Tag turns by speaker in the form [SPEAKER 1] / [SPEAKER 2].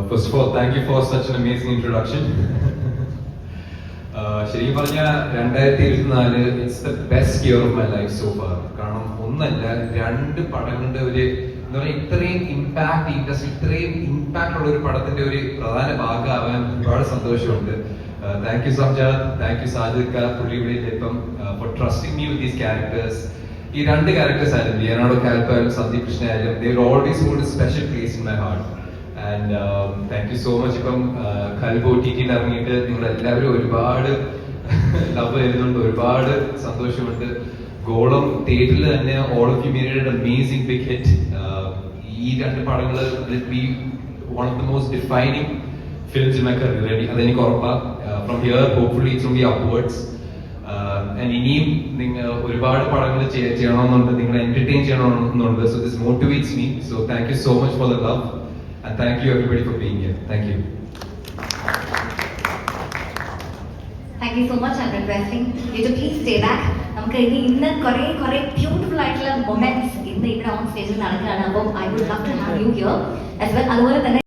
[SPEAKER 1] Uh, of all thank you for such an amazing introduction. ശരിക്കും പറഞ്ഞ രണ്ടായിരത്തി ഇരുപത്തിനാല് it's the best year of my life so far കാരണം ഒന്നല്ല രണ്ട് പടങ്ങളുടെ ഒരു എന്താ പറയുക ഇത്രയും ഇമ്പാക്ട് ഇൻഡസ്ട്രി ഇത്രയും ഇമ്പാക്ട് ഉള്ള ഒരു പടത്തിന്റെ ഒരു പ്രധാന ഭാഗമാവാൻ ഒരുപാട് സന്തോഷമുണ്ട്. Thank you Samjad thank you Sajid Khan പുള്ളി ഇവിടെ ഇപ്പം for trusting me with these characters ഈ രണ്ട് ക്യാരക്ടേഴ്സ് ആയാലും ലിയനാർഡോ കാൽപ്പോ ആയാലും സന്ദീപ് കൃഷ്ണ ആയാലും they always hold special place in my heart and thank you so much ഇപ്പം കൽബ് ഒ ഇറങ്ങിയിട്ട് നിങ്ങൾ എല്ലാവരും ഒരുപാട് ലവ് തരുന്നുണ്ട് ഒരുപാട് സന്തോഷമുണ്ട്. ഗോളം തിയേറ്ററിൽ തന്നെ ഓൾ ഓഫ് യു മീരിയുടെ അമേസിംഗ് ബിഗ് ഹിറ്റ് ഈ രണ്ട് പടങ്ങൾ be one of the most defining films in my career ready അതെനിക്ക് ഉറപ്പാണ് from here hopefully it's be upwards ഇനിയും നിങ്ങൾ ഒരുപാട് പടങ്ങൾ ചെയ്യണമെന്നുണ്ട് നിങ്ങൾ എന്റർടൈൻ ചെയ്യണമെന്നുണ്ട്. So this motivates me so thank you so much for the love and thank you everybody for being here thank you
[SPEAKER 2] thank you so much and requesting you to please stay back നമുക്ക് ഇനി ഇന്ന് കുറെ കുറെ beautiful ആയിട്ടുള്ള moments ഇന്ന് ഇവിടെ on സ്റ്റേജിൽ നടക്കുകയാണ്. അപ്പം I would love to have you here as well അതുപോലെ തന്നെ